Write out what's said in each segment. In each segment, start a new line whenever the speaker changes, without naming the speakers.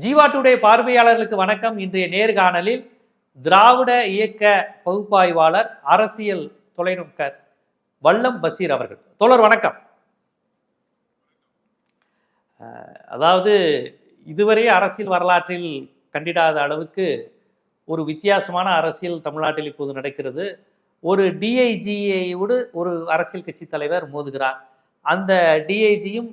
Jeeva today பார்வையாளர்களுக்கு வணக்கம். இன்றைய நேர்காணலில் திராவிட இயக்க பகுப்பாய்வாளர் அரசியல் தொலைநோக்கர் வல்லம் பசீர் அவர்கள். தோழர் வணக்கம். அதாவது இதுவரை அரசியல் வரலாற்றில் கண்டிடாத அளவுக்கு ஒரு வித்தியாசமான அரசியல் தமிழ்நாட்டில் இப்போது நடக்கிறது. ஒரு டிஐஜியோடு ஒரு அரசியல் கட்சி தலைவர் மோதுகிறார். அந்த டிஐஜியும்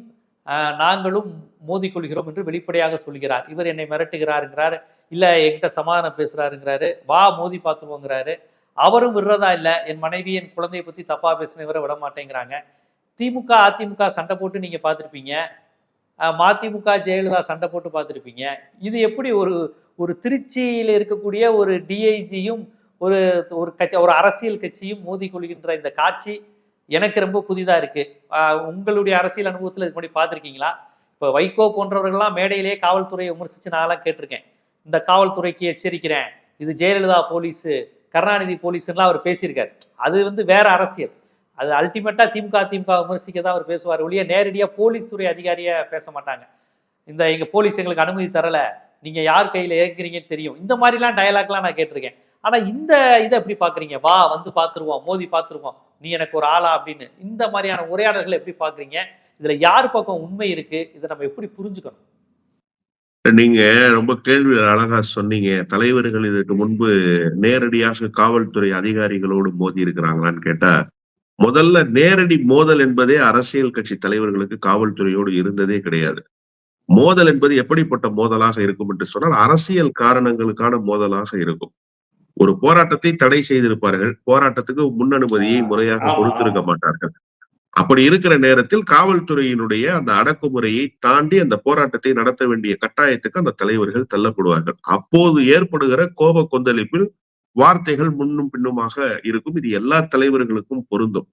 நாங்களும் மோதிக்கொள்கிறோம் என்று வெளிப்படையாக சொல்கிறார். இவர் என்னை மிரட்டுகிறாருங்கிறாரு. இல்லை என்கிட்ட சமாதானம் பேசுகிறாருங்கிறாரு வா மோதி பார்த்துருவோங்கிறாரு அவரும் விடுறதா இல்லை. என் மனைவி என் குழந்தையை பற்றி தப்பாக பேசின பேசினவரை விட மாட்டேங்கிறாங்க. திமுக அதிமுக சண்டை போட்டு நீங்கள் பார்த்துருப்பீங்க. மதிமுக ஜெயலலிதா சண்டை போட்டு பார்த்துருப்பீங்க. இது எப்படி ஒரு ஒரு திருச்சியில் இருக்கக்கூடிய ஒரு டிஐஜியும் ஒரு ஒரு கட்சி ஒரு அரசியல் கட்சியும் மோதி கொள்கின்ற இந்த காட்சி? எனக்கு ரொம்ப புதிதாக இருக்குது உங்களுடைய அரசியல் அனுபவத்தில் இது முன்னாடி பார்த்துருக்கீங்களா? இப்போ வைகோ போன்றவர்கள்லாம் மேடையிலேயே காவல்துறையை விமர்சித்து நான்லாம் கேட்டிருக்கேன். இந்த காவல்துறைக்கு எச்சரிக்கிறேன். இது ஜெயலலிதா போலீஸு கருணாநிதி போலீஸ்லாம் அவர் பேசியிருக்காரு. அது வந்து வேற அரசியல். அது அல்டிமேட்டாக திமுக திமுக விமர்சிக்க தான் அவர் பேசுவார் ஒழிய நேரடியாக போலீஸ் துறை அதிகாரியாக பேச மாட்டாங்க. இந்த எங்கள் போலீஸ் எங்களுக்கு அனுமதி தரலை. நீங்கள் யார் கையில் ஏற்கிறீங்கன்னு தெரியும். இந்த மாதிரிலாம் டயலாக்லாம் நான் கேட்டிருக்கேன். ஆனா இந்த இதை எப்படி பாக்குறீங்க? வா வந்து பார்த்துருவோம் மோதி பார்த்துருவோம் நீ எனக்கு ஒரு ஆளா அப்படின்னு. இந்த மாதிரியான உரையாடல்களை எப்படி பாக்குறீங்க? இதுல யார் பக்கம் உண்மை இருக்கு? இதை நம்ம எப்படி புரிஞ்சுக்கணும்?
நீங்க ரொம்ப கேள்வி அழகா சொன்னீங்க. தலைவர்கள் இதற்கு முன்பு நேரடியாக காவல்துறை அதிகாரிகளோடு மோதி இருக்கிறாங்களான்னு கேட்டா முதல்ல நேரடி மோதல் என்பதே அரசியல் கட்சி தலைவர்களுக்கு காவல்துறையோடு இருந்ததே கிடையாது. மோதல் என்பது எப்படிப்பட்ட மோதலாக இருக்கும் என்று சொன்னால் அரசியல் காரணங்களுக்கான மோதலாக இருக்கும். ஒரு போராட்டத்தை தடை செய்திருப்பார்கள். போராட்டத்துக்கு முன் அனுமதியை முறையாக கொடுத்திருக்க மாட்டார்கள். அப்படி இருக்கிற நேரத்தில் காவல்துறையினுடைய அந்த அடக்குமுறையை தாண்டி அந்த போராட்டத்தை நடத்த வேண்டிய கட்டாயத்துக்கு அந்த தலைவர்கள் தள்ளப்படுவார்கள். அப்போது ஏற்படுகிற கோப கொந்தளிப்பில் வார்த்தைகள் முன்னும் பின்னுமாக இருக்கும். இது எல்லா தலைவர்களுக்கும் பொருந்தும்.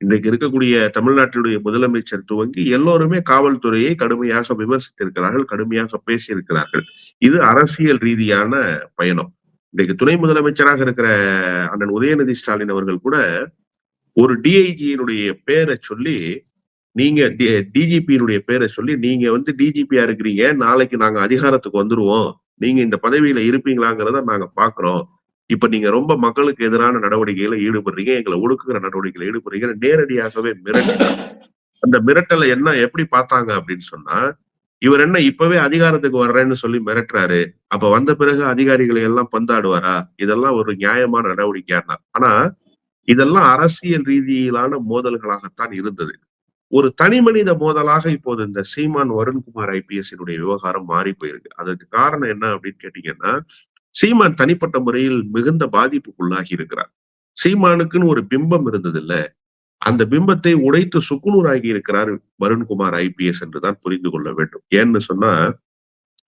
இன்றைக்கு இருக்கக்கூடிய தமிழ்நாட்டினுடைய முதலமைச்சர் துவங்கி எல்லோருமே காவல்துறையை கடுமையாக விமர்சித்திருக்கிறார்கள் கடுமையாக பேசியிருக்கிறார்கள். இது அரசியல் ரீதியான பயணம். இன்றைக்கு துணை முதலமைச்சராக இருக்கிற அண்ணன் உதயநிதி ஸ்டாலின் அவர்கள் கூட ஒரு டிஐஜியினுடைய பேரை சொல்லி நீங்க டிஜிபியினுடைய பேரை சொல்லி நீங்க வந்து டிஜிபியா இருக்கிறீங்க நாளைக்கு நாங்க அதிகாரத்துக்கு வந்துருவோம் நீங்க இந்த பதவியில இருப்பீங்களாங்கிறத நாங்க பாக்குறோம். இப்ப நீங்க ரொம்ப மக்களுக்கு எதிரான நடவடிக்கைகளை ஈடுபடுறீங்க எங்களை ஒடுக்குகிற நடவடிக்கைகளை ஈடுபடுறீங்க நேரடியாகவே மிரட்டினார் அந்த மிரட்டலை என்ன எப்படி பார்த்தாங்க அப்படின்னு சொன்னா இவர் என்ன இப்பவே அதிகாரத்துக்கு வர்றேன்னு சொல்லி மிரட்டுறாரு. அப்ப வந்த பிறகு அதிகாரிகளை எல்லாம் பந்தாடுவாரா? இதெல்லாம் ஒரு நியாயமான நடவடிக்கையா ஆனா இதெல்லாம் அரசியல் ரீதியிலான மோதல்களாகத்தான் இருந்தது. ஒரு தனி மனித மோதலாக இப்போது இந்த சீமான் வருண்குமார் ஐபிஎஸ் விவகாரம் மாறி போயிருக்கு. அதுக்கு காரணம் என்ன அப்படின்னு கேட்டீங்கன்னா சீமான் தனிப்பட்ட முறையில் மிகுந்த பாதிப்புக்குள்ளாகி இருக்கிறார். சீமானுக்குன்னு ஒரு பிம்பம் இருந்தது இல்ல அந்த பிம்பத்தை உடைத்து சுக்குநூறாகி இருக்கிறார் வருண்குமார் ஐபிஎஸ் என்றுதான் புரிந்து கொள்ள வேண்டும். ஏன்னு சொன்னா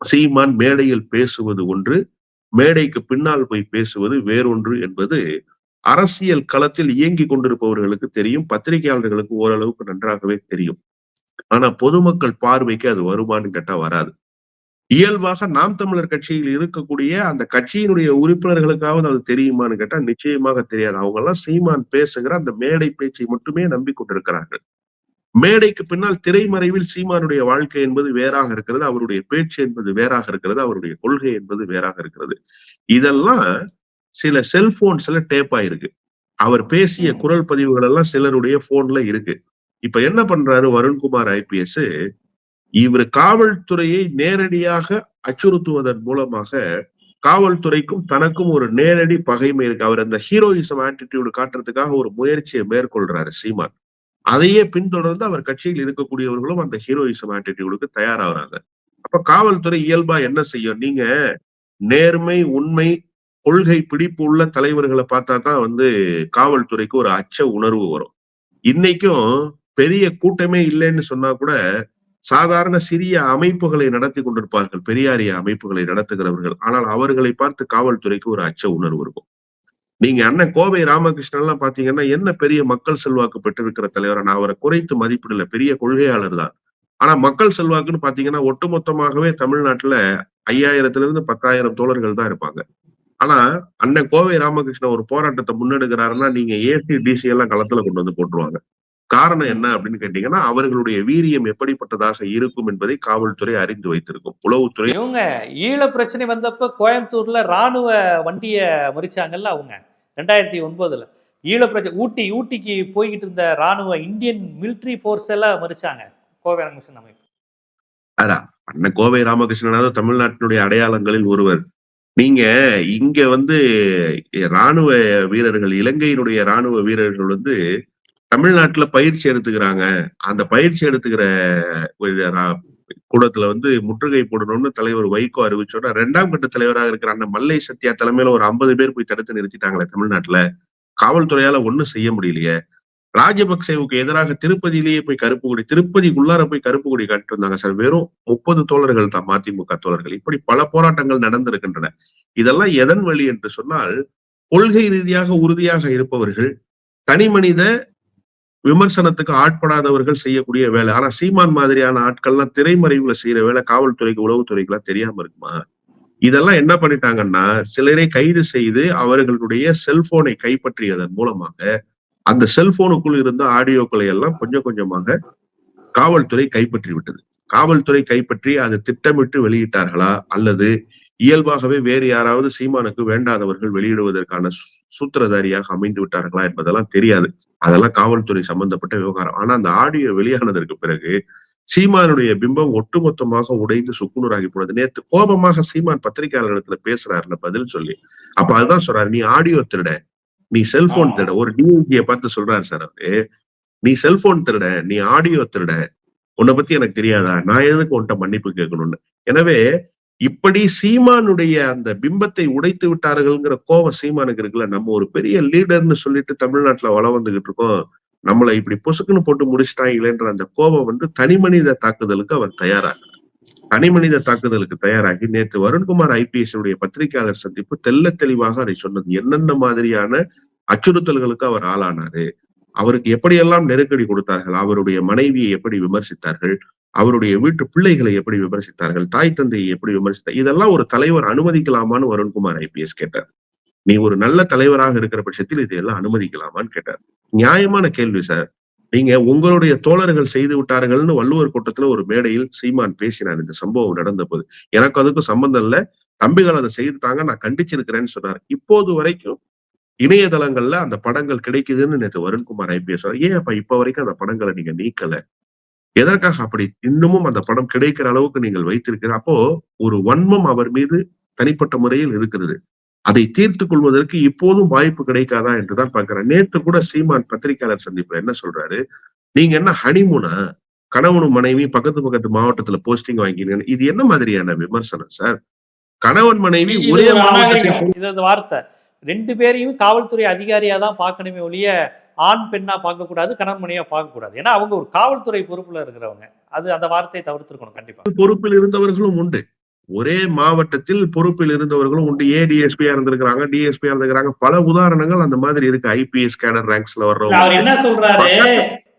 சீமான் மேடையில் பேசுவது ஒன்று மேடைக்கு பின்னால் போய் பேசுவது வேறொன்று என்பது அரசியல் களத்தில் இயங்கி கொண்டிருப்பவர்களுக்கு தெரியும் பத்திரிகையாளர்களுக்கு ஓரளவுக்கு நன்றாகவே தெரியும். ஆனா பொதுமக்கள் பார்வைக்கு அது வருமானு கேட்டா வராது. இயல்பாக நாம் தமிழர் கட்சியில் இருக்கக்கூடிய அந்த கட்சியினுடைய உறுப்பினர்களுக்காவது அது தெரியுமான்னு கேட்டா நிச்சயமாக தெரியாது. அவங்க எல்லாம் சீமான் பேசுகிற அந்த மேடை பேச்சை மட்டுமே நம்பிக்கொண்டிருக்கிறார்கள். மேடைக்கு பின்னால் திரைமறைவில் சீமானுடைய வாழ்க்கை என்பது வேறாக இருக்கிறது அவருடைய பேச்சு என்பது வேறாக இருக்கிறது அவருடைய கொள்கை என்பது வேறாக இருக்கிறது. இதெல்லாம் சில செல்போன்ஸ்ல டேப் ஆயிருக்கு. அவர் பேசிய குரல் பதிவுகள் எல்லாம் சிலருடைய போன்ல இருக்கு. இப்ப என்ன பண்றாரு? வருண்குமார் ஐபிஎஸ் இவர் காவல்துறையை நேரடியாக அச்சுறுத்துவதன் மூலமாக காவல்துறைக்கும் தனக்கும் ஒரு நேரடி பகைமை இருக்கு. அவர் அந்த ஹீரோயிசம் ஆட்டிடியூடு காட்டுறதுக்காக ஒரு முயற்சியை மேற்கொள்றாரு சீமான். அதையே பின்தொடர்ந்து அவர் கட்சியில் இருக்கக்கூடியவர்களும் அந்த ஹீரோயிசம் ஆட்டிடியூடுக்கு தயாராகிறாங்க. அப்ப காவல்துறை இயல்பா என்ன செய்யும்? நீங்க நேர்மை உண்மை கொள்கை பிடிப்பு உள்ள தலைவர்களை பார்த்தா தான் வந்து காவல்துறைக்கு ஒரு அச்ச உணர்வு வரும். இன்னைக்கும் பெரிய கூட்டமே இல்லைன்னு சொன்னா கூட சாதாரண சிறிய அமைப்புகளை நடத்தி கொண்டிருப்பார்கள். பெரியாரிய அமைப்புகளை நடத்துகிறவர்கள். ஆனால் அவர்களை பார்த்து காவல்துறைக்கு ஒரு அச்ச உணர்வு இருக்கும். நீங்க அண்ணன் கோவை ராமகிருஷ்ணன் எல்லாம் பாத்தீங்கன்னா என்ன பெரிய மக்கள் செல்வாக்கு பெற்றிருக்கிற தலைவர்? நான் அவரை குறைத்து மதிப்பிடல. பெரிய கொள்கையாளர் தான். ஆனா மக்கள் செல்வாக்குன்னு பாத்தீங்கன்னா ஒட்டுமொத்தமாகவே தமிழ்நாட்டுல ஐயாயிரத்துல இருந்து பத்தாயிரம் தோழர்கள் தான் இருப்பாங்க. ஆனா அண்ணன் கோவை ராமகிருஷ்ணன் ஒரு போராட்டத்தை முன்னெடுக்கிறாருன்னா நீங்க ஏசி டிசி எல்லாம் களத்துல கொண்டு வந்து போட்டுருவாங்க. காரணம் என்ன அப்படின்னு கேட்டீங்கன்னா அவர்களுடைய வீரியம் எப்படிப்பட்டதாக இருக்கும் என்பதை காவல்துறை அறிந்து வைத்திருக்கும். உளவுத்துறை
இவங்க ஈழ பிரச்சனை வந்தப்ப கோயம்புத்தூர்ல ராணுவ வண்டிய மறிச்சாங்கல்ல அவங்க ரெண்டாயிரத்தி ஒன்பதுல. ஈழ பிரச்சனை ஊட்டி ஊட்டிக்கு போய்கிட்டு இருந்த ராணுவ இந்தியன் மிலிட்ரி ஃபோர்ஸ் எல்லாம் மறிச்சாங்க கோவை ராமகிருஷ்ணன் அமைப்பு.
அண்ணன் கோவை ராமகிருஷ்ணனாவது தமிழ்நாட்டினுடைய அடையாளங்களில் ஒருவர். நீங்க இங்க வந்து ராணுவ வீரர்கள் இலங்கையினுடைய ராணுவ வீரர்கள் வந்து தமிழ்நாட்டுல பயிற்சி எடுத்துக்கிறாங்க. அந்த பயிற்சி எடுத்துக்கிற ஒரு கூடத்துல வந்து முற்றுகை போடணும்னு தலைவர் வைகோ அறிவிச்சோட ரெண்டாம் கட்ட தலைவராக இருக்கிற அண்ணன் மல்லை சத்யா தலைமையில ஒரு ஐம்பது பேர் போய் தடுத்து நிறுத்திட்டாங்களே தமிழ்நாட்டுல. காவல்துறையால ஒண்ணும் செய்ய முடியலையே. ராஜபக்சேவுக்கு எதிராக திருப்பதியிலேயே போய் கருப்பு கொடி திருப்பதிக்குள்ளார போய் கருப்பு கொடி காட்டிட்டு இருந்தாங்க சார். வெறும் முப்பது தோழர்கள் தான் மதிமுக தோழர்கள். இப்படி பல போராட்டங்கள் நடந்திருக்கின்றன. இதெல்லாம் எதன் வழி என்று சொன்னால் கொள்கை ரீதியாக உறுதியாக இருப்பவர்கள் தனி மனித விமர்சனத்துக்கு ஆட்படாதவர்கள் செய்யக்கூடிய வேலை. ஆனா சீமான் மாதிரியான ஆட்கள்லாம் திரைமறைவுல செய்யற வேலை காவல்துறைக்கு உளவுத்துறைக்கு எல்லாம் தெரியாம இருக்குமா? இதெல்லாம் என்ன பண்ணிட்டாங்கன்னா சிலரை கைது செய்து அவர்களுடைய செல்போனை கைப்பற்றியதன் மூலமாக அந்த செல்போனுக்குள் இருந்த ஆடியோக்களை எல்லாம் கொஞ்சம் கொஞ்சமாக காவல்துறை கைப்பற்றி விட்டது காவல்துறை கைப்பற்றி அதை திட்டமிட்டு வெளியிட்டார்களா? அல்லது இயல்பாகவே வேறு யாராவது சீமானுக்கு வேண்டாதவர்கள் வெளியிடுவதற்கான சூத்திரதாரியாக அமைந்து விட்டார்களா என்பதெல்லாம் தெரியாது. அதெல்லாம் காவல்துறை சம்பந்தப்பட்ட விவகாரம். ஆனா அந்த ஆடியோ வெளியானதற்கு பிறகு சீமானுடைய பிம்பம் ஒட்டுமொத்தமாக உடைந்து சுக்குநூறாகி போனது. நேத்து கோபமாக சீமான் பத்திரிகையாளர்களிடத்துல பேசுறாருல பதில் சொல்லி அப்ப அதுதான் சொல்றாரு நீ ஆடியோ திருட நீ செல்போன் திருட. ஒரு டிஐஜியை பார்த்து சொல்றாரு சார் அவரு. நீ செல்போன் திருட நீ ஆடியோ திருட. உன்னை பத்தி எனக்கு தெரியாதா? நான் எதுக்கு உன்கிட்ட மன்னிப்பு கேட்கணும்னு? எனவே இப்படி சீமானுடைய அந்த பிம்பத்தை உடைத்து விட்டார்கள்ங்கிற கோவம் சீமானுக்கு இருக்குல்ல நம்ம ஒரு பெரிய லீடர்னு சொல்லிட்டு தமிழ்நாட்டுல வள வந்துகிட்டு இருக்கோம் நம்மளை இப்படி பொசுக்குன்னு போட்டு முடிச்சிட்டாங்களேன்ற அந்த கோபம் வந்து தனிமனித தாக்குதலுக்கு அவர் தயாராகிறார் தனிமனித தாக்குதலுக்கு தயாராகி நேற்று வருண்குமார் ஐபிஎஸ் உடைய பத்திரிகையாளர் சந்திப்பு தெல்ல தெளிவாக அதை சொன்னது. என்னென்ன மாதிரியான அச்சுறுத்தல்களுக்கு அவர் ஆளானாரு? அவருக்கு எப்படியெல்லாம் நெருக்கடி கொடுத்தார்கள் அவருடைய மனைவியை எப்படி விமர்சித்தார்கள் அவருடைய வீட்டு பிள்ளைகளை எப்படி விமர்சித்தார்கள் தாய் தந்தையை எப்படி விமர்சித்தார் இதெல்லாம் ஒரு தலைவர் அனுமதிக்கலாமான்னு வருண்குமார் ஐபிஎஸ் கேட்டார். நீ ஒரு நல்ல தலைவராக இருக்கிற பட்சத்தில் இதையெல்லாம் அனுமதிக்கலாமான்னு கேட்டார். நியாயமான கேள்வி சார். நீங்க உங்களுடைய தோழர்கள் செய்து விட்டார்கள்னு வள்ளுவர் கூட்டத்துல ஒரு மேடையில் சீமான் பேசினார். இந்த சம்பவம் நடந்த போது எனக்கு அதுக்கும் சம்பந்தம் இல்ல. தம்பிகள் அதை செய்துட்டாங்க நான் கண்டிச்சிருக்கிறேன்னு சொன்னார். இப்போது வரைக்கும் இணையதளங்கள்ல அந்த படங்கள் கிடைக்குதுன்னு நேற்று வருண்குமார் ஐபிஎஸ் ஏன் அப்ப இப்ப வரைக்கும் அந்த படங்களை நீங்க நீக்கல? எதற்காக அப்படி இன்னமும் அந்த படம் கிடைக்கிற அளவுக்கு நீங்கள் வைத்திருக்கிற அப்போ ஒரு வன்மம் அவர் மீது தனிப்பட்ட முறையில் இருக்கிறது. அதை தீர்த்துக் கொள்வதற்கு இப்போதும் வாய்ப்பு கிடைக்காதா என்றுதான் பார்க்கிறேன் நேற்று கூட சீமான் பத்திரிகையாளர் சந்திப்புல என்ன சொல்றாரு? நீங்க என்ன ஹனிமூனா கணவனும் மனைவி பக்கத்து பக்கத்து மாவட்டத்துல போஸ்டிங் வாங்கினீங்க இது என்ன மாதிரியான விமர்சனம் சார் கணவன் மனைவி ஒரே
வார்த்தை. ரெண்டு பேரையும் காவல்துறை அதிகாரியா தான் பார்க்கணுமே ஒழிய ஆண் பெண்ணா பார்க்க கூடாது கணவன் மனைவியா பார்க்க கூடாது ஏன்னா அவங்க ஒரு காவல்துறை பொறுப்புல இருக்கிறவங்க. அது அந்த வார்த்தையை தவிர்த்திருக்கணும் கண்டிப்பா.
பொறுப்பில் இருந்தவர்களும் உண்டு. ஒரே மாவட்டத்தில் பொறுப்பில் இருந்தவர்களும் உண்டு. ஏடிஎஸ்பியா இருந்திருக்கிறாங்க டிஎஸ்பியா இருந்திருக்கிறாங்க. பல உதாரணங்கள் அந்த மாதிரி இருக்கு. ஐபிஎஸ் கேடர் ரேங்க்ஸ்ல
அவர்
வர்றவங்க
என்ன சொல்றாரு?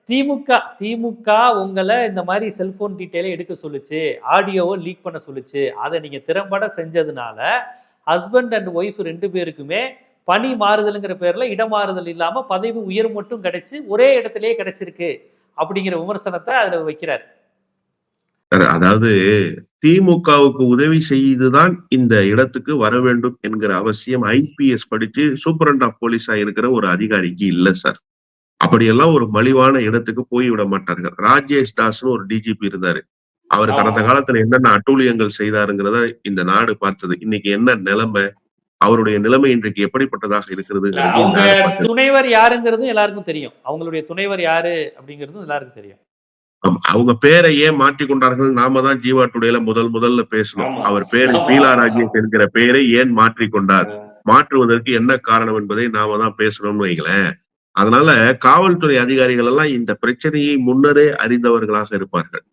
திமுக திமுக உங்களை இந்த மாதிரி செல்போன் டீட்டெயிலை எடுக்க சொல்லுச்சு ஆடியோவை லீக் பண்ண சொல்லுச்சு. அதை நீங்க திறம்பட செஞ்சதுனால ஹஸ்பண்ட் அண்ட் ஒய்ஃப் ரெண்டு பேருக்குமே பணி மாறுதலுங்கிற பேர்ல இடமாறுதல் இல்லாம பதவி உயர் மட்டும் கிடைச்சு ஒரே இடத்திலேயே கிடைச்சிருக்கு அப்படிங்கிற விமர்சனத்தை அதுல வைக்கிறார்.
அதாவது திமுகவுக்கு உதவி செய்துதான் இந்த இடத்துக்கு வர வேண்டும் என்கிற அவசியம் ஐபிஎஸ் படிச்சு சூப்பரண்ட் ஆஃப் போலீஸா இருக்கிற ஒரு அதிகாரிக்கு இல்ல சார். அப்படியெல்லாம் ஒரு மலிவான இடத்துக்கு போய் விட மாட்டார்கள். ராஜேஷ் தாஸ்னு ஒரு டிஜிபி இருந்தாரு. அவர் கடந்த காலத்துல என்னென்ன அட்டூழியங்கள் செய்தாருங்கிறத இந்த நாடு பார்த்தது. இன்னைக்கு என்ன நிலைமை? அவருடைய நிலைமை இன்றைக்கு எப்படிப்பட்டதாக இருக்கிறது
அவங்க துணைவர் யாருங்கிறதும் எல்லாருக்கும் தெரியும். அவங்களுடைய துணைவர் யாரு அப்படிங்கிறதும் எல்லாருக்கும் தெரியும்.
அவங்க பேரை ஏன் மாற்றி கொண்டார்கள் நாம தான் ஜீவா டுடேல முதல் முதல்ல பேசணும். அவர் பேரு. பீலா ராஜேஷ் என்கிற பெயரை ஏன் மாற்றி கொண்டார் மாற்றுவதற்கு என்ன காரணம் என்பதை நாம தான் பேசணும்னு வைங்களேன். அதனால காவல்துறை அதிகாரிகள் எல்லாம் இந்த பிரச்சனையை முன்னரே அறிந்தவர்களாக இருப்பார்கள்.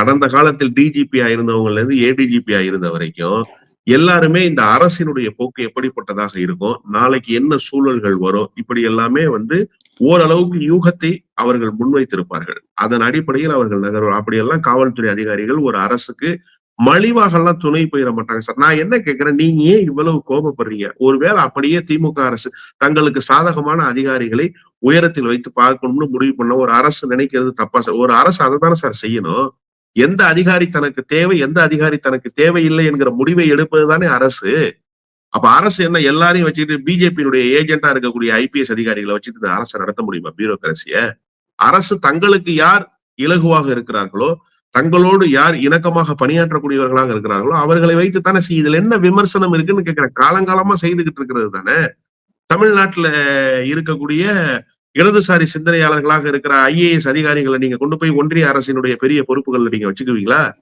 கடந்த காலத்தில் டிஜிபி ஆயிருந்தவங்கல இருந்து ஏடிஜிபி ஆயிருந்த வரைக்கும் எல்லாருமே இந்த அரசினுடைய போக்கு எப்படிப்பட்டதாக இருக்கும் நாளைக்கு என்ன சூழல்கள் வரும் இப்படி எல்லாமே வந்து ஓரளவுக்கு யூகத்தை அவர்கள் முன்வைத்திருப்பார்கள். அதன் அடிப்படையில் அவர்கள் நகர்வு அப்படியெல்லாம் காவல்துறை அதிகாரிகள் ஒரு அரசுக்கு மலிவாக எல்லாம் துணை போயிட மாட்டாங்க. சார் நான் என்ன கேட்கிறேன் நீங்க ஏன் இவ்வளவு கோபப்படுறீங்க? ஒருவேளை அப்படியே திமுக அரசு தங்களுக்கு சாதகமான அதிகாரிகளை உயரத்தில் வைத்து பார்க்கணும்னு முடிவு பண்ண ஒரு அரசு நினைக்கிறது தப்பா சார்? ஒரு அரசு அதை தானே சார் செய்யணும். எந்த அதிகாரி தனக்கு தேவை எந்த அதிகாரி தனக்கு தேவையில்லை என்கிற முடிவை எடுப்பது தானே அரசு. அப்ப அரசு என்ன எல்லாரையும் வச்சுட்டு பிஜேபியினுடைய ஏஜென்டா இருக்கக்கூடிய ஐபிஎஸ் அதிகாரிகளை வச்சுட்டு இந்த அரசை நடத்த முடியுமா பியூரோகிரசிய அரசு தங்களுக்கு யார் இலகுவாக இருக்கிறார்களோ தங்களோடு யார் இணக்கமாக பணியாற்றக்கூடியவர்களாக இருக்கிறார்களோ அவர்களை வைத்து தானே செய்- இதுல என்ன விமர்சனம் இருக்குன்னு கேட்கிற காலங்காலமா செய்துகிட்டு இருக்கிறது தானே. தமிழ்நாட்டுல இருக்கக்கூடிய இடதுசாரி சிந்தனையாளர்களாக இருக்கிற ஐஏஎஸ் அதிகாரிகளை நீங்க கொண்டு போய் ஒன்றிய அரசினுடைய பெரிய பொறுப்புகள்ல நீங்க வச்சுக்குவீங்களா?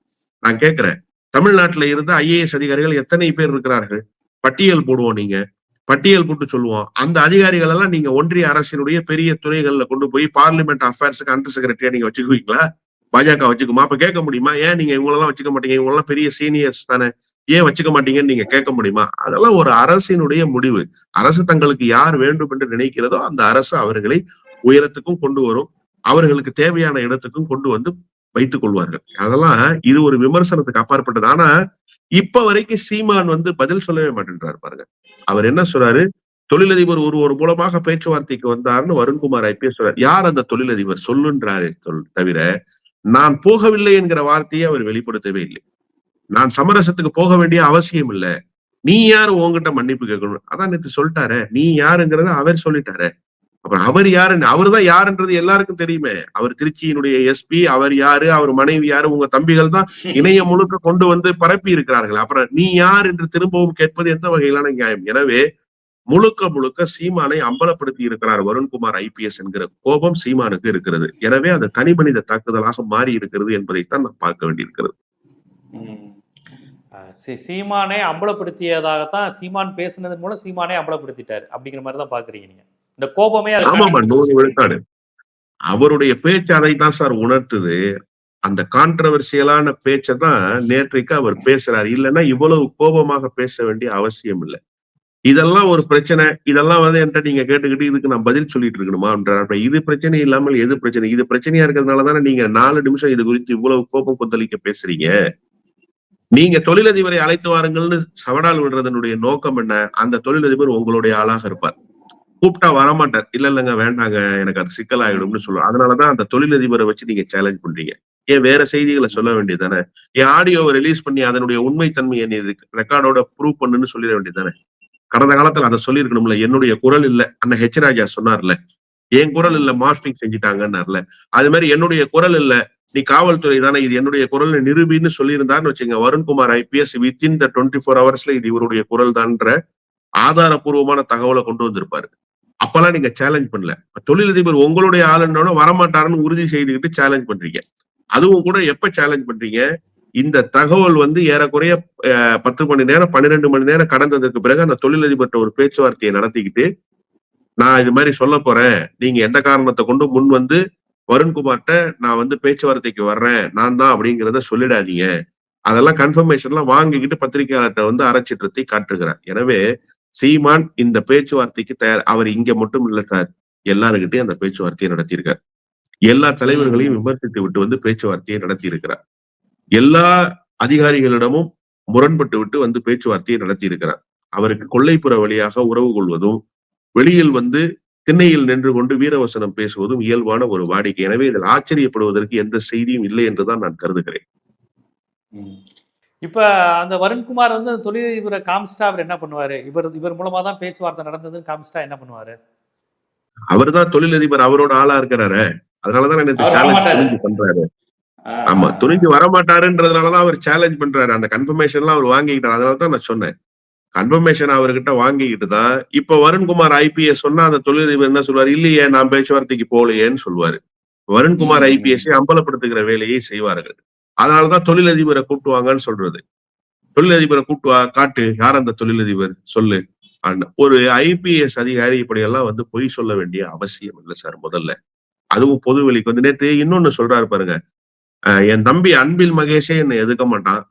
நான் கேட்கிறேன் தமிழ்நாட்டுல இருந்து ஐஏஎஸ் அதிகாரிகள் எத்தனை பேர் இருக்கிறார்கள்? பட்டியல் போடுவோம் நீங்க. பட்டியல் போட்டு சொல்லுவோம். அந்த அதிகாரிகள் எல்லாம் நீங்க ஒன்றிய அரசினுடைய பெரிய துறைகள்ல கொண்டு போய் பார்லிமெண்ட் அஃபேர்ஸ்க்கு அண்டர் செக்ரட்டரியா நீங்க வச்சுக்குவீங்களா? பாஜக வச்சுக்குமா? அப்ப கேட்க முடியுமா? ஏன் நீங்க இவங்களெல்லாம் வச்சுக்க மாட்டீங்க? இவங்கெல்லாம் பெரிய சீனியர்ஸ் தானே. ஏன் வச்சுக்க மாட்டீங்கன்னு நீங்க கேட்க முடியுமா? அதெல்லாம் ஒரு அரசினுடைய முடிவு. அரசு தங்களுக்கு யார் வேண்டும் என்று நினைக்கிறதோ அந்த அரசு அவர்களை உயரத்துக்கும் கொண்டு வரும் அவர்களுக்கு தேவையான இடத்துக்கும் கொண்டு வந்து வைத்துக் கொள்வார்கள். அதெல்லாம் இது ஒரு விமர்சனத்துக்கு அப்பாற்பட்டது. ஆனா இப்ப வரைக்கும் சீமான் வந்து பதில் சொல்லவே மாட்டேன்றாரு பாருங்க. அவர் என்ன சொல்றாரு? தொழிலதிபர் ஒரு ஒரு மூலமாக பேச்சுவார்த்தைக்கு வந்தார்னு வருண்குமார் ஐபிஎஸ் சொல்றாரு. யார் அந்த தொழிலதிபர்? சொல்லுன்றாரு தவிர நான் போகவில்லை என்கிற வார்த்தையை அவர் வெளிப்படுத்தவே இல்லை. நான் சமரசத்துக்கு போக வேண்டிய அவசியம் இல்ல. நீ யாரு உங்ககிட்ட மன்னிப்பு கேட்கணும்? அதான் நேத்து சொல்லிட்டாரு. நீ யாருங்கிறத அவர் சொல்லிட்டாரு. அப்புறம் அவர் யாருன்னு அவர் தான் யாருன்றது எல்லாருக்கும் தெரியுமே. அவர் திருச்சியினுடைய எஸ்பி அவர் யாரு அவர் மனைவி யாரு உங்க தம்பிகள் தான் இணையம் முழுக்க கொண்டு வந்து பரப்பி இருக்கிறார்கள். அப்புறம் நீ யார் என்று திரும்பவும் கேட்பது எந்த வகையிலான நியாயம்? எனவே முழுக்க முழுக்க சீமானை அம்பலப்படுத்தி இருக்கிறார் வருண்குமார் ஐபிஎஸ் என்கிற கோபம் சீமானுக்கு இருக்கிறது. எனவே அது தனி மனித தாக்குதலாக மாறி இருக்கிறது என்பதைத்தான் நாம் பார்க்க வேண்டியிருக்கிறது.
சீமானை அம்பலப்படுத்தியதாகத்தான் சீமான் பேசுனது மூலம் சீமானே அம்பலப்படுத்திட்டாரு. அப்படிங்கிற மாதிரி தான் பாக்குறீங்க நீங்க. இந்த கோபமே
விழுக்காடு. அவருடைய பேச்சு அதை தான் சார் உணர்த்துது. அந்த கான்ட்ரவர்சியலான பேச்சை தான் நேற்றைக்கு அவர் பேசுறாரு. இல்லைன்னா இவ்வளவு கோபமாக பேச வேண்டிய அவசியம் இல்லை. இதெல்லாம் ஒரு பிரச்சனை. இதெல்லாம் வந்து என்கிட்ட நீங்க கேட்டுக்கிட்டு இதுக்கு நான் பதில் சொல்லிட்டு இருக்கணுமான்றார் அப்ப இது பிரச்சனை இல்லாமல் எது பிரச்சனை? இது பிரச்சனையா இருக்கிறதுனால தானே நீங்க நாலு நிமிஷம் இது குறித்து இவ்வளவு கோபம் கொந்தளிக்க பேசுறீங்க. நீங்க தொழிலதிபரை அழைத்து வாருங்கள்னு சவடால் விடுறதனுடைய நோக்கம் என்ன? அந்த தொழிலதிபர் உங்களுடைய ஆளாக இருப்பார். கூப்பிட்டா வரமாட்டார். இல்ல இல்லைங்க வேண்டாங்க எனக்கு அது சிக்கலாயிடும்னு சொல்லுவோம் அதனாலதான் அந்த தொழிலதிபரை வச்சு நீங்க சேலஞ்ச் பண்றீங்க. ஏன் வேற செய்திகளை சொல்ல வேண்டியதானே என் ஆடியோவை ரிலீஸ் பண்ணி அதனுடைய உண்மைத்தன்மையை நீ ரெக்கார்டோட ப்ரூவ் பண்ணுன்னு சொல்லிட வேண்டியதானே கடந்த காலத்துல அதை சொல்லியிருக்கணும்ல. என்னுடைய குரல் இல்ல. அண்ணன் ஹெச் ராஜா சொன்னார்ல. என் குரல் இல்ல மாஸ்டரிங் செஞ்சுட்டாங்கன்னார்ல. அது மாதிரி என்னுடைய குரல் இல்ல நீ காவல்துறை தானே இது என்னுடைய குரல் நிரூபின்னு சொல்லியிருந்தான்னு வச்சுங்க Varun Kumar IPS within the twenty four ஹவர்ஸ்ல இது இவருடைய குரல் தான்ற ஆதாரபூர்வமான தகவலை கொண்டு வந்திருப்பாரு. அப்பெல்லாம் நீங்க சேலஞ்ச் பண்ணல. தொழிலதிபர் உங்களுடைய ஆளுன்னோட வரமாட்டாருன்னு உறுதி செய்துக்கிட்டு சேலஞ்ச் பண்றீங்க. அதுவும் கூட எப்ப சேலஞ்ச் பண்றீங்க? இந்த தகவல் வந்து ஏறக்குறைய பத்து மணி நேரம் பன்னிரெண்டு மணி நேரம் கடந்ததுக்கு பிறகு அந்த தொழிலதிபர்கிட்ட ஒரு பேச்சுவார்த்தையை நடத்திக்கிட்டு நான் இது மாதிரி சொல்ல போறேன். நீங்க எந்த காரணத்தை கொண்டு முன் வந்து வருண்குமார்ட்ட நான் வந்து பேச்சுவார்த்தைக்கு வர்றேன் நான் தான் அப்படிங்கிறத சொல்லிடாதீங்க. அதெல்லாம் கன்ஃபர்மேஷன்லாம் வாங்கிக்கிட்டு பத்திரிகையாளர்கிட்ட வந்து அறச்சிற்றத்தை காட்டுகிறார் எனவே சீமான் இந்த பேச்சுவார்த்தைக்கு தயார் அவர் இங்க மட்டும் இல்ல சார். எல்லாருக்கிட்டையும் அந்த பேச்சுவார்த்தையை நடத்தியிருக்கார். எல்லா தலைவர்களையும் விமர்சித்து விட்டு வந்து பேச்சுவார்த்தையை நடத்தி இருக்கிறார் எல்லா அதிகாரிகளிடமும் முரண்பட்டு விட்டு வந்து பேச்சுவார்த்தையை நடத்தி இருக்கிறார் அவருக்கு கொள்ளைப்புற வழியாக உறவு கொள்வதும் வெளியில் வந்து திண்ணையில் நின்று கொண்டு வீரவசனம் பேசுவதும் இயல்பான ஒரு வாடிக்கை. எனவே இதில் ஆச்சரியப்படுவதற்கு எந்த செய்தியும் இல்லை என்றுதான் நான் கருதுகிறேன்.
இப்ப அந்த வருண்குமார் வந்து அந்த தொழிலதிபரை காமிச்சிட்டா அவர் என்ன பண்ணுவாரு? இவர் இவர் மூலமா தான் பேச்சுவார்த்தை நடந்ததுன்னு காமிச்சிட்டா என்ன பண்ணுவாரு?
அவர்தான் தொழிலதிபர் அவரோட ஆளா இருக்கிறாரு. அதனாலதான் எனக்கு
அவர்
சேலஞ்ச் பண்றாரு. ஆமா துணிஞ்சு வரமாட்டாருன்றதுனாலதான் அவர் சேலஞ்ச் பண்றாரு. அந்த கன்ஃபர்மேஷன் எல்லாம் அவர் வாங்கிக்கிட்டார். அதனாலதான் நான் சொன்னேன். கன்ஃபர்மேஷன் அவர்கிட்ட வாங்கிக்கிட்டு தான் இப்ப வருண்குமார் ஐபிஎஸ் சொன்னா அந்த தொழிலதிபர் என்ன சொல்வாரு? இல்லையே நான் பேச்சுவார்த்தைக்கு போகலையேன்னு சொல்லுவாரு வருண்குமார்
ம்.
ஐபிஎஸ் அம்பலப்படுத்துகிற வேலையை செய்வார்கள். அதனாலதான் தொழிலதிபரை கூட்டுவாங்கன்னு சொல்றது. தொழிலதிபரை கூட்டு வா காட்டு யார் அந்த தொழிலதிபர்? சொல்லு. ஒரு ஐபிஎஸ் அதிகாரி இப்படியெல்லாம் வந்து பொய் சொல்ல வேண்டிய அவசியம் இல்லை சார் முதல்ல. அதுவும் பொது வெளிக்கு வந்து நேத்து இன்னொன்னு சொல்றாரு பாருங்க. என் தம்பி அன்பில் மகேஷே என்னை எதுக்க மாட்டான்.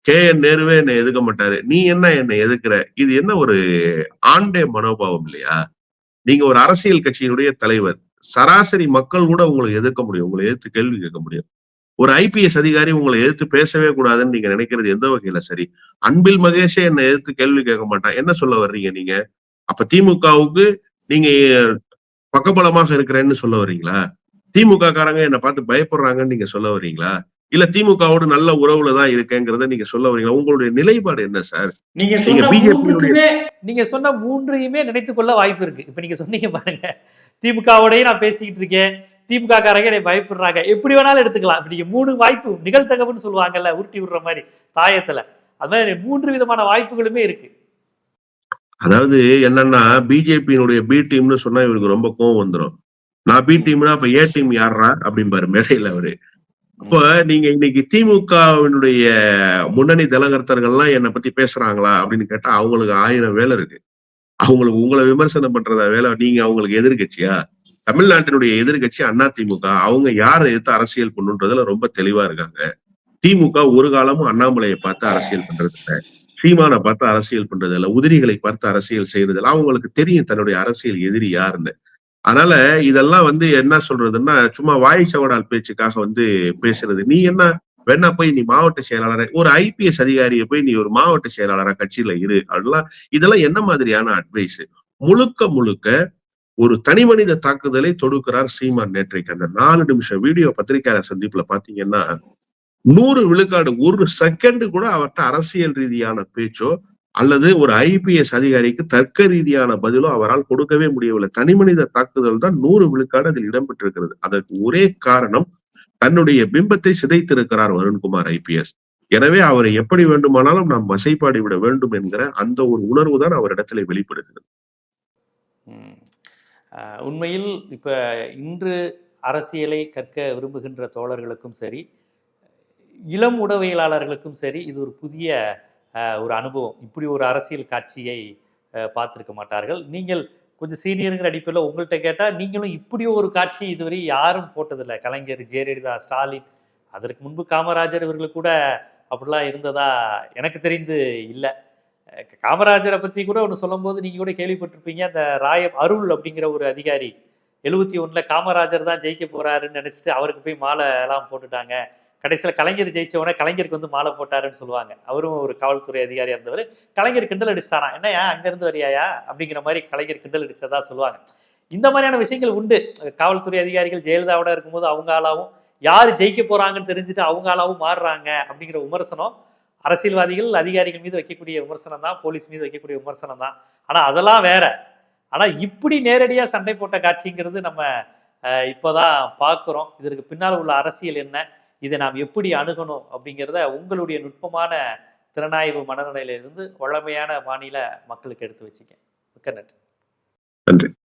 கே என் நேருவே என்னை எதுக்க மாட்டாரு. நீ என்ன என்னை எதுக்குற? இது என்ன ஒரு ஆண்டே மனோபாவம் இல்லையா? நீங்க ஒரு அரசியல் கட்சியினுடைய தலைவர். சராசரி மக்கள் கூட உங்களை எதிர்க்க முடியும். உங்களை எதிர்த்து கேள்வி கேட்க முடியும். ஒரு ஐபிஎஸ் அதிகாரி உங்களை எதிர்த்து பேசவே கூடாதுன்னு நீங்க நினைக்கிறது எந்த வகையில சரி? அன்பில் மகேஷே என்னை எதிர்த்து கேள்வி கேட்க மாட்டான். என்ன சொல்ல வர்றீங்க நீங்க? அப்ப திமுகவுக்கு நீங்க பக்கபலமாக இருக்கிறேன்னு சொல்ல வர்றீங்களா? திமுக காரங்க என்னை பார்த்து பயப்படுறாங்கன்னு நீங்க சொல்ல வர்றீங்களா? இல்ல திமுகவோடு நல்ல உறவுல தான் இருக்கேங்கிறத நீங்க சொல்ல வர்றீங்களா உங்களுடைய நிலைப்பாடு என்ன சார்?
நீங்க மூன்றுக்குமே
நீங்க சொன்ன மூன்றையுமே நினைத்துக் கொள்ள வாய்ப்பு இருக்கு. இப்ப நீங்க சொன்னீங்க பாருங்க. திமுகவோடய நான் பேசிக்கிட்டு இருக்கேன். திமுக காரங்க என்னை பயப்படுறாங்க. எப்படி வேணாலும் எடுத்துக்கலாம். இப்ப நீங்க மூணு வாய்ப்பு நிகழ்த்தகவுன்னு சொல்லுவாங்கல்ல உருட்டி விடுற மாதிரி தாயத்துல. அது மாதிரி மூன்று விதமான வாய்ப்புகளுமே இருக்கு.
அதாவது என்னன்னா பிஜேபியினுடைய பி டீம்னு சொன்னா இவருக்கு ரொம்ப கோவம் வந்துரும். நான் பி டீம்னா அப்ப ஏ டீம் யாரா அப்படிம்பாரு மேடையில அவரு. இப்ப நீங்க இன்னைக்கு திமுகவினுடைய முன்னணி தலகர்த்தர்கள்லாம் என்னை பத்தி பேசுறாங்களா அப்படின்னு கேட்டா அவங்களுக்கு ஆயிரம் வேலை இருக்கு. அவங்களுக்கு உங்களை விமர்சனம் பண்றதா வேலை நீங்க அவங்களுக்கு எதிர்கட்சியா? தமிழ்நாட்டினுடைய எதிர்கட்சி அண்ணா திமுக. அவங்க யாரை எதிர்த்து அரசியல் பண்ணுன்றதுல ரொம்ப தெளிவா இருக்காங்க. திமுக ஒரு காலமும் அண்ணாமலையை பார்த்து அரசியல் பண்றது இல்ல சீமானை பார்த்து அரசியல் பண்றது இல்ல உதிரிகளை பார்த்து அரசியல் செய்யறது இல்லை அவங்களுக்கு தெரியும் தன்னுடைய அரசியல் எதிரி யாருன்னு. அதனால இதெல்லாம் வந்து என்ன சொல்றதுன்னா சும்மா வாய் சவடால் பேச்சுக்காக வந்து பேசுறது. நீ என்ன வேணா போய் நீ மாவட்ட செயலாளரை ஒரு ஐபிஎஸ் அதிகாரியை போய் நீ ஒரு மாவட்ட செயலாளரா கட்சியில இரு அப்படிலாம். இதெல்லாம் என்ன மாதிரியான அட்வைஸ் முழுக்க முழுக்க ஒரு தனி மனித தாக்குதலை தொடுக்கிறார் சீமான் நேற்றைக்கு. அந்த நாலு நிமிஷம் வீடியோ பத்திரிகையாளர் சந்திப்புல பாத்தீங்கன்னா நூறு விழுக்காடு ஒரு செகண்ட் கூட அவர்கிட்ட அரசியல் ரீதியான பேச்சோ அல்லது ஒரு ஐபிஎஸ் அதிகாரிக்கு தர்க்க ரீதியான பதிலோ அவரால் கொடுக்கவே முடியவில்லை. தனி மனித தாக்குதல் தான் நூறு விழுக்காடு அதில் இடம்பெற்றிருக்கிறது. அதற்கு ஒரே காரணம் தன்னுடைய பிம்பத்தை சிதைத்திருக்கிறார் வருண்குமார் ஐபிஎஸ் எனவே அவரை எப்படி வேண்டுமானாலும் நாம் வசைப்பாடி விட வேண்டும் என்கிற அந்த ஒரு உணர்வு தான் அவரிடத்துல வெளிப்படுகிறது.
உண்மையில் இப்ப இன்று அரசியலை கற்க விரும்புகின்ற தோழர்களுக்கும் சரி இளம் உடவியலாளர்களுக்கும் சரி இது ஒரு புதிய ஒரு அனுபவம். இப்படி ஒரு அரசியல் காட்சியை பார்த்துருக்க பார்த்திருக்க மாட்டார்கள். நீங்கள் கொஞ்சம் சீனியருங்கிற அடிப்படையில் உங்கள்கிட்ட கேட்டால் நீங்களும் இப்படி ஒரு காட்சி இதுவரை யாரும் போட்டதில்லை. கலைஞர் ஜெயலலிதா ஸ்டாலின் அதற்கு முன்பு காமராஜர் இவர்கள் கூட அப்படிலாம் இருந்ததா எனக்கு தெரிந்து இல்லை. காமராஜரை பற்றி கூட ஒன்று சொல்லும்போது நீங்கள் கூட கேள்விப்பட்டிருப்பீங்க. அந்த ராய அருள் அப்படிங்கிற ஒரு அதிகாரி எழுபத்தி ஒன்றில் காமராஜர் தான் ஜெயிக்க போகிறாருன்னு நினச்சிட்டு அவருக்கு போய் மாலை எல்லாம் போட்டுட்டாங்க. கடைசியில் கலைஞர் ஜெயிச்ச உடனே கலைஞருக்கு வந்து மாலை போட்டாருன்னு சொல்லுவாங்க. அவரும் ஒரு காவல்துறை அதிகாரி இருந்தவர். கலைஞர் கிண்டல் அடிச்சாராம். என்னையா அங்கேருந்து வரியாயா அப்படிங்கிற மாதிரி கலைஞர் கிண்டல் அடிச்சதா சொல்லுவாங்க. இந்த மாதிரியான விஷயங்கள் உண்டு. காவல்துறை அதிகாரிகள் ஜெயலலிதாவோட இருக்கும்போது அவங்க ஆளாவும் யார் ஜெயிக்க போறாங்கன்னு தெரிஞ்சுட்டு அவங்க ஆளாவும் மாறுறாங்க அப்படிங்கிற விமர்சனம் அரசியல்வாதிகள் அதிகாரிகள் மீது வைக்கக்கூடிய விமர்சனம் தான் போலீஸ் மீது வைக்கக்கூடிய விமர்சனம் தான். ஆனால் அதெல்லாம் வேற. ஆனால் இப்படி நேரடியாக சண்டை போட்ட காட்சிங்கிறது நம்ம இப்போதான் பார்க்குறோம். இதற்கு பின்னால் உள்ள அரசியல் என்ன? இதை நாம் எப்படி அணுகணும் அப்படிங்கிறத உங்களுடைய நுட்பமான திறனாய்வு மனநிலையிலிருந்து வளமையான பாணியில மக்களுக்கு எடுத்து வச்சுக்க மிக்க நன்றி.
நன்றி.